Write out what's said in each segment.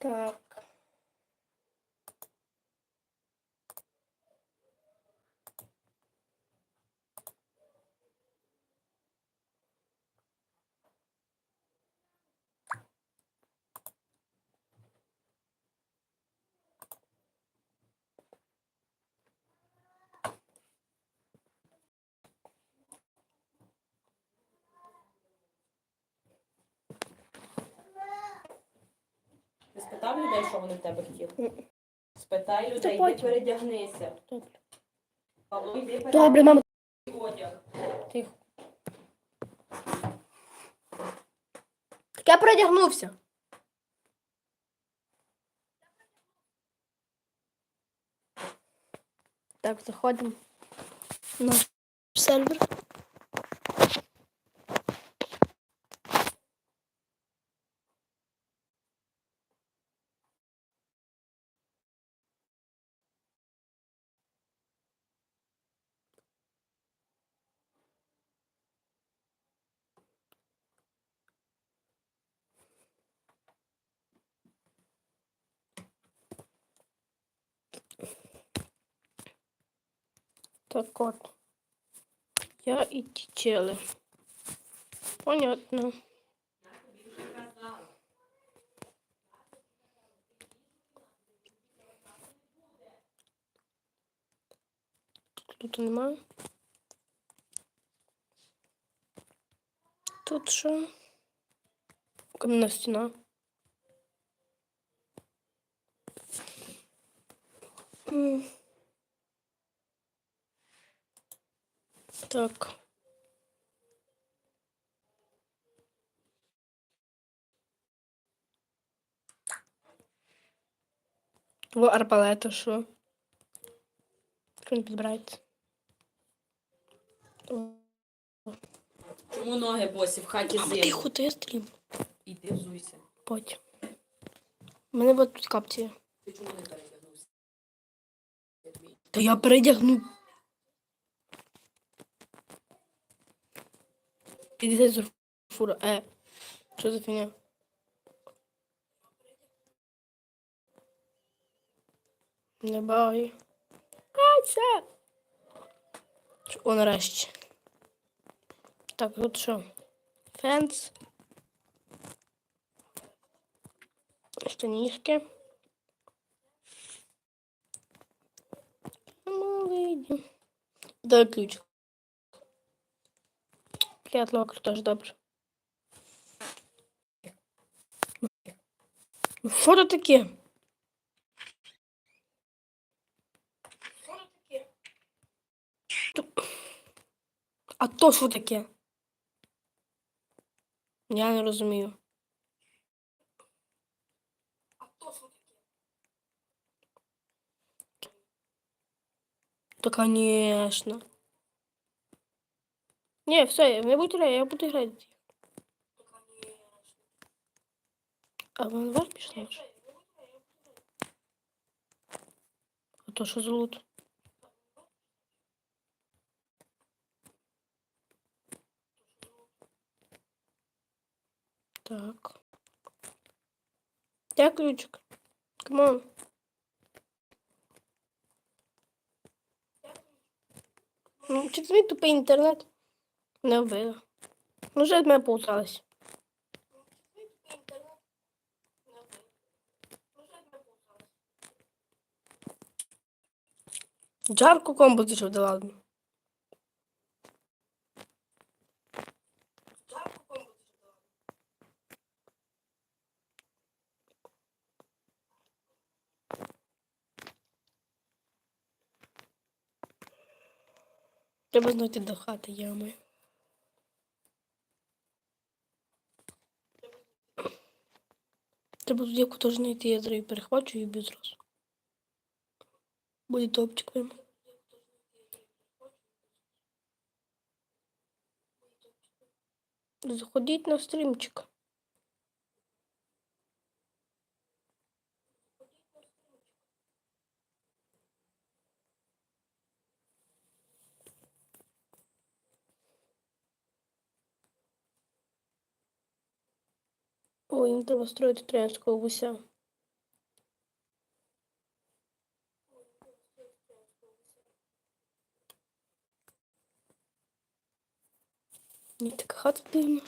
Так. Ти людей, що вони в тебе хотіли? Спитай людей, потім. йди передягнися. Добре. Павло, йди Добре, передягнися мама. одяг. Тихо. Так я передягнувся. Так, заходимо на сервер. Так от. Я і ті чели. Понятно. Тут немає. Тут що? Кам'яна стіна. М. Так. Во арбалета що? Що підбирається? Чому ноги босі в хаті Мама, зимно? тихо, то я стрім. Іди взуйся. Потім. У мене от тут капці. Ти чому не передягнувся? Я Та я передягну. Іди з фура. Е. Що за фігня? Не бай. А, це. Що, О, нарешті. Так, тут що? Фенс. Штанішки. Малині. Клят локер теж добре. Ну що це таке? А то що таке? Я не розумію. А то що таке? Да, конечно. Не, все, я буду играть, я буду играть. А вон ваш пішла вже? А то що за лут? Так. Де ключик? Камон. Ну, чи твій тупий інтернет? Не вбила. Ну, вже від мене поуталась. Жарко комбо зійшов, да ладно. Треба знайти до хати ями. Треба тут яку теж знайти, я зараз перехвачу і б'ю зразу. Буде топчик прямо. Заходіть на стрімчик. О, їм треба строїти троянського гуся. Ні, така хата дивна.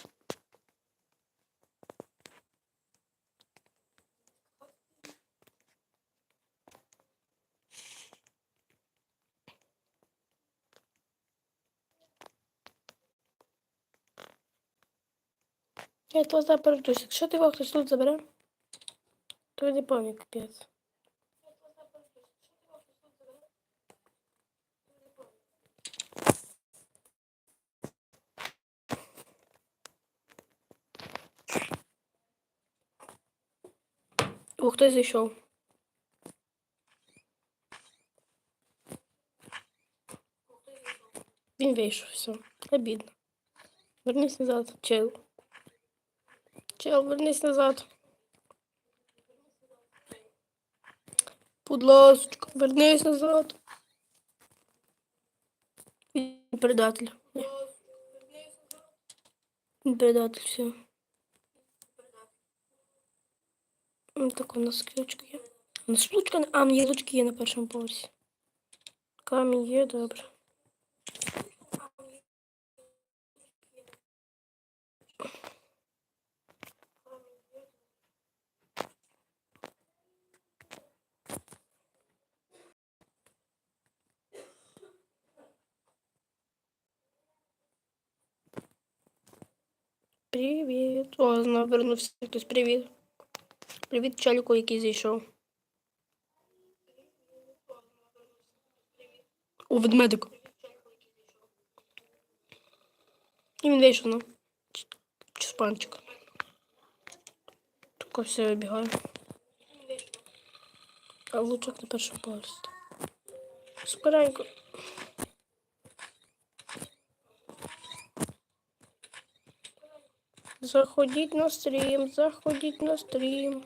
Я то запережусь. Якщо ти його хтось тут забере, то не повний капець. О, хтось зайшов. Він вийшов, все. Обідно. Вернись назад, чел. Чел, вернись назад. Будь ласка, вернись назад. Предатель. Предатель, все. Ну, Так, у нас ключка є. У нас лучка. А, є лучки є на першому поверсі. Камінь є, добре. Привіт. О, знову вернувся хтось. Привіт. Привіт, чаліку, який зайшов. О, ведмедик. І він вийшов, ну. Чуспанчик. Тако все вибігає. А лучок на першому поверсі. Скоренько. Заходіть на стрім, заходіть на стрім.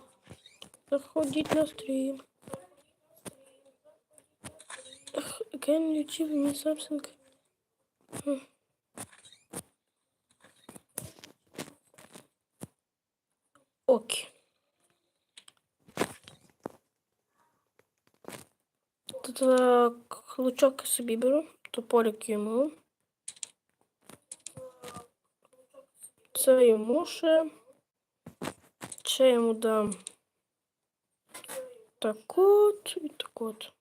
Заходіть на стрім. Ах, Can you give me something? Хм. Окей. Тут так, лучок собі беру, топорик йому. Це йому ще. Ще йому дам. Так от і так от.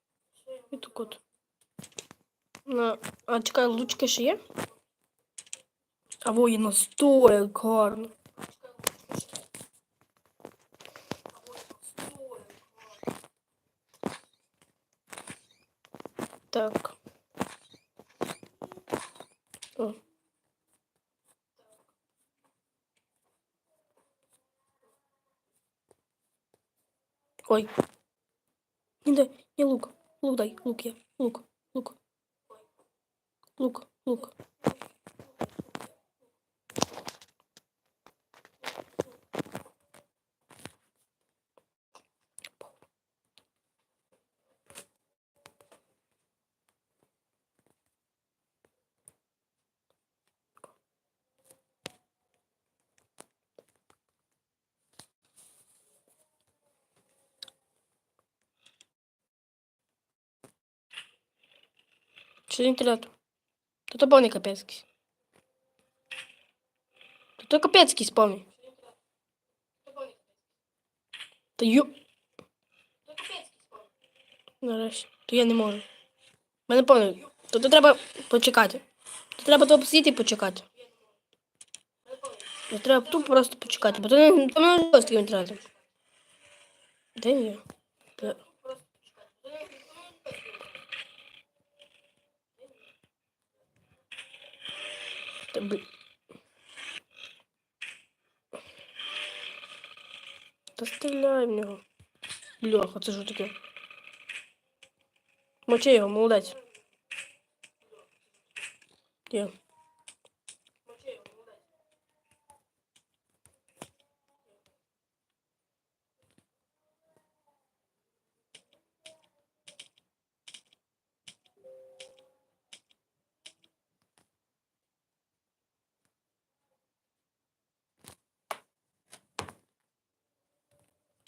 І так от. На... А чекай, лучки ще є? А воїна стоїть гарно. Так. Ой. Не дай, не лук. Лук дай, лук я. Лук, лук. Лук, лук. Що за інтернет? То то повний капецький. То то капецький повний. Та ю... Нарешті. То я не можу. Мене повний. То, то треба почекати. То треба тут посидіти і почекати. То треба тут просто почекати, бо то не, то не таким інтернетом. Де він є? Бля. Та бл... Та стріляй в нього. Бляха, це що таке? Мочи його, молодець. Є.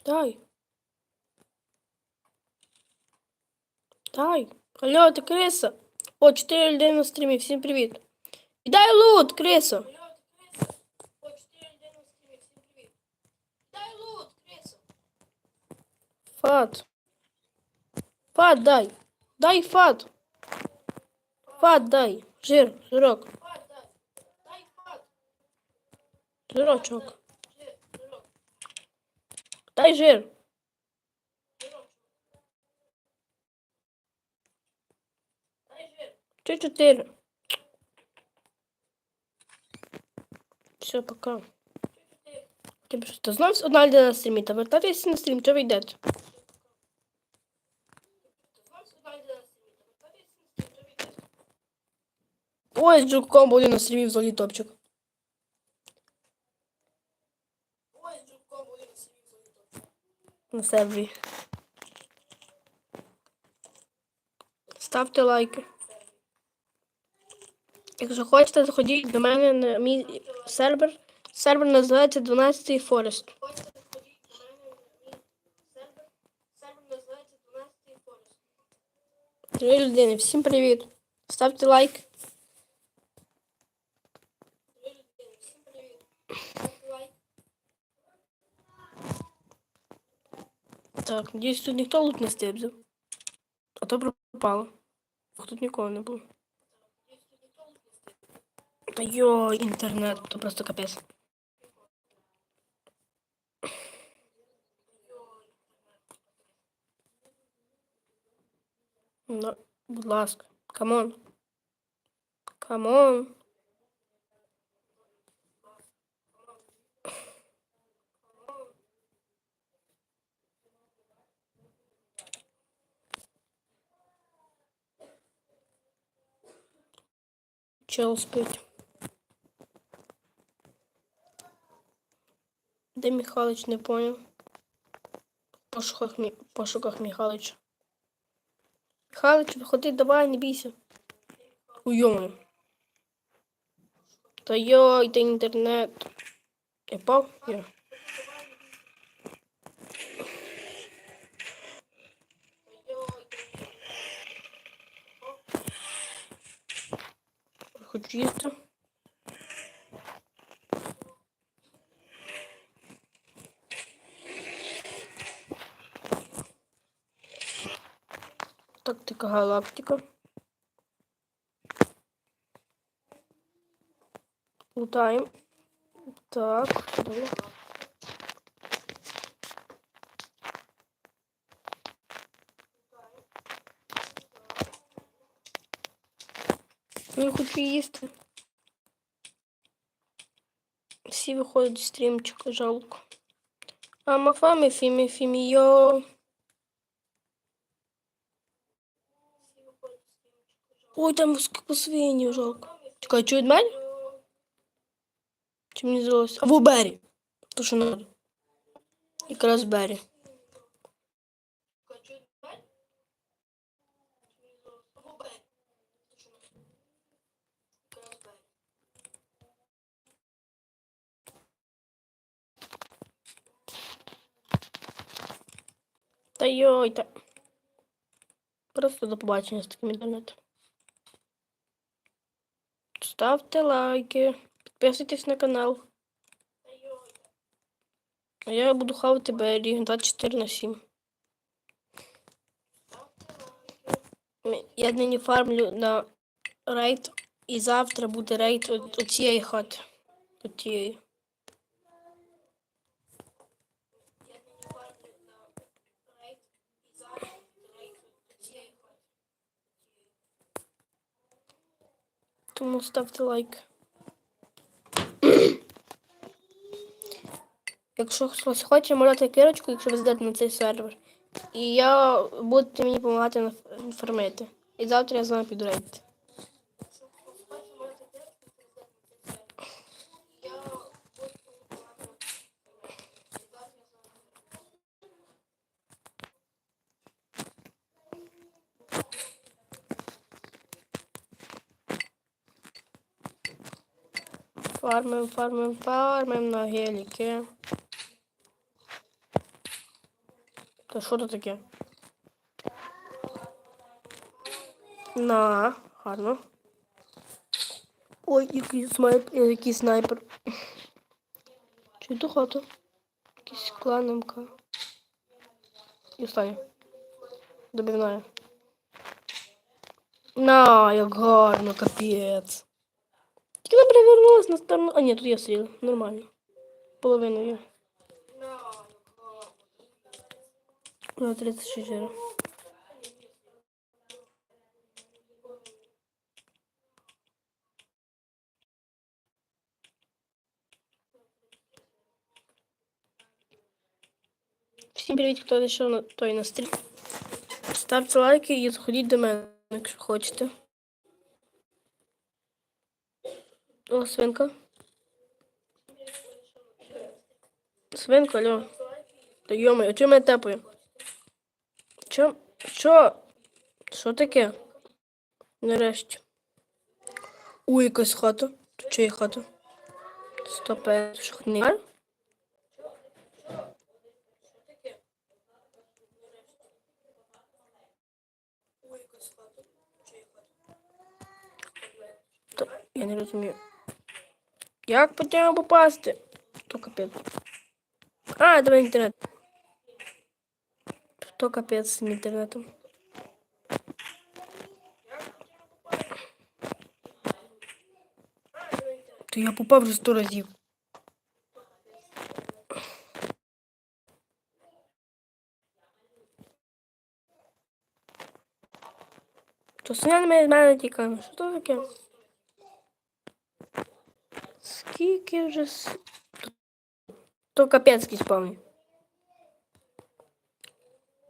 Дай. Дай. Алло, ти криса. О, 4 людей на стрімі. Всім привіт. І дай лут, криса. Фат. Фат дай. Дай фат. Фат дай. Жир, жирок. Жирочок. Дай жир. Три чотири. Все, пока. Б що, знав одна людина на стрімі, та вертатися на стрім, чи ви йдете? Ой, з жуком буде на стрімі взагалі топчик. На сервері. Ставте лайки. Якщо хочете, заходіть до мене на мій сервер. Сервер називається 12 Forest. Три людини, всім привіт. Ставте лайк. Так, надіюсь, тут ніхто лут не стебзив. А то пропало. Тут нікого не було. Та йо, інтернет, то просто капець. Ну, будь ласка, камон. Камон. Чел спить. Де Михалыч, не понял. В пошуках, Мі... пошуках Михалыча. Михалыч, виходи, давай, не бійся. Уйому. Та йой, та інтернет. Я пав? Ні. Хочу їсти. Тактика галактика. Лутаємо. Так, добре. хочу їсти. Всі виходять з стрімчика, жалко. А мафами фімі фімі йо. Ой, там посвинів жалко. Чекай, чують мене? Чи мені здалося? А в Бері. То що надо. Якраз Бері. Йой, та. Просто до побачення з таким інтернетом. Ставте лайки, підписуйтесь на канал. А я буду хавати Беррі 24 на 7. Я нині фармлю на рейд, і завтра буде рейд от, цієї хати. От. Тому ставте лайк. Якщо хтось хоче, можете кирочку, якщо ви зайдете на цей сервер. І я будете мені допомагати фармити. І завтра я з вами піду рейдити. Фармим, фармим, фармим на геліки. Та що це таке? На, гарно. Ой, який смайп, е, який снайпер. Чи до хату? Якийсь клан МК. І останнє. Добивная. На, як гарно, капець. Тільки вона перевернулась на сторону. А ні, тут я стріла. Нормально. Половину є. На 36 жира. Всім привіт, хто зайшов на той на стрім. Ставте лайки і заходіть до мене, якщо хочете. О, свинка. Свинка, алло. Та йома, а чому я тепаю? Чо? Що? Що таке? Нарешті. Ой, якась хата. Тут чия хата? Стопе, шахнар? То, я не розумію. Як по ньому попасти? То капець. А, давай інтернет. То капець з інтернетом. То я попав вже сто разів. То свиня на мене тікає. Що то таке? Скільки с... То капець якийсь повний.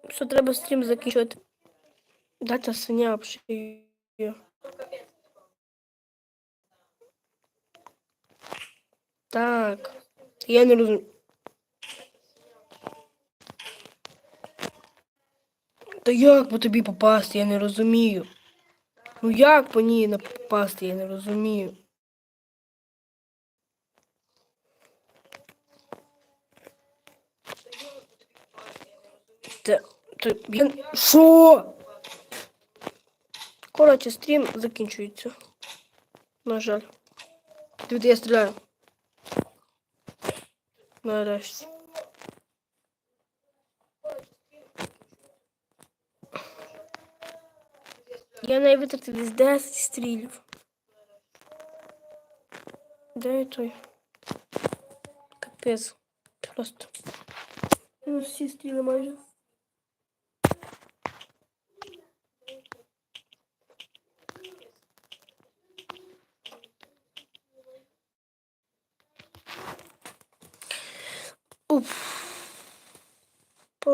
Що треба стрім закінчувати? Дата свиня взагалі. Так. Я не розумію. Та як по тобі попасти, я не розумію. Ну як по ній попасти, я не розумію. Та, та, я... Що? Коротше, стрім закінчується. На жаль. Дивіться, я стріляю. Нарешті. Я не витратив десь 10 стрілів. Де той? Капець. Просто. Ну, всі стріли майже.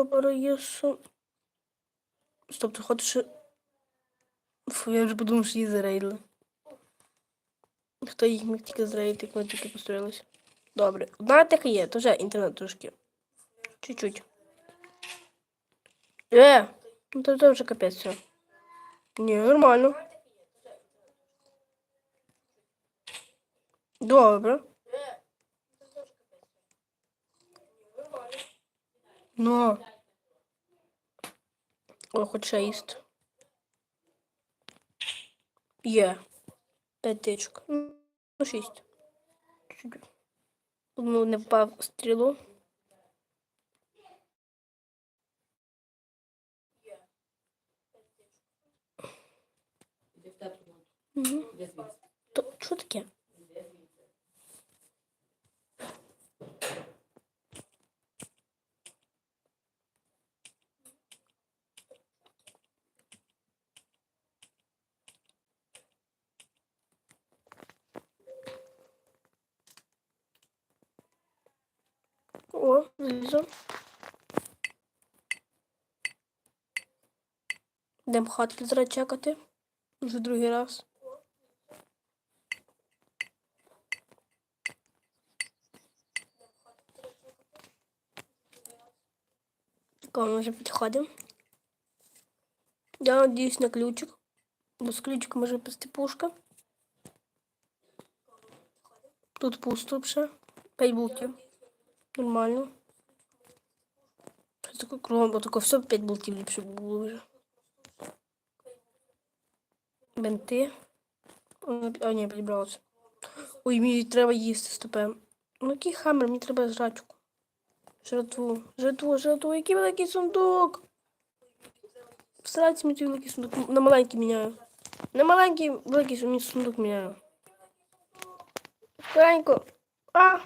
Побороєшу. Стоп, ти хочеш... Фу, я вже подумав, що її зарейдили. Хто їх міг тільки зарейдити, як ми тільки построїлися? Добре. Одна така є, то вже інтернет трошки. Чуть-чуть. Е! Ну то, то вже капець все. Ні, нормально. Добре. Ну. О, хоч ще їсти. Є. П'ять тичок. Ну, шість. Чуть. Ну, не впав стрілу. Угу. То що таке? О, залізо. Йдемо хатки зараз чекати. Вже другий раз. Коли ми вже підходимо. Я надіюсь на ключик. Бо з ключиком може пасти пушка. Тут пусто вже. П'ять болтів. Нормально. Таке кругом, бо таке все п'ять болтів ліпше було вже. Бенти. А, ні, підібралося. Ой, мені треба їсти стопем. Ну який хаммер, мені треба жрачку. Жратву, жратву, жратву, який великий сундук. Всирайте мені той великий сундук. На маленький міняю. На маленький, великий сундук міняю. Маленько. А!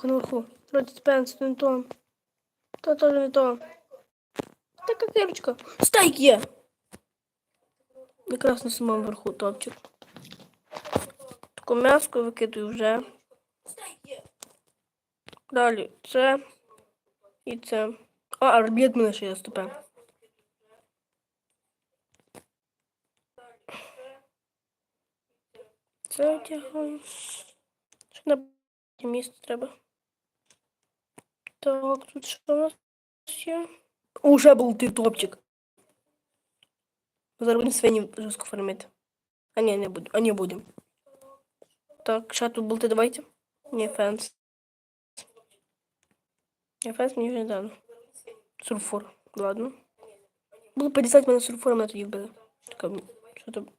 Тихо наверху. Вроде спенс, не то. То тоже не то. Така кирочка. Стейк є! Якраз на самому верху топчик. Таку м'яско викидаю вже. Далі це. І це. А, арбіт мене ще є ступе. Це одягаю. Ще на місце треба. Так, тут що у нас є? Уже був ти топчик. Зараз будемо свині жорстко фармити. А ні, не буду. А не будемо. Так, ще тут болти давайте. Ні, фенс. Я фенс мені вже не дано. Сурфор. Ладно. Було 50 мене сурфором, мене тоді вбили. Така, що там?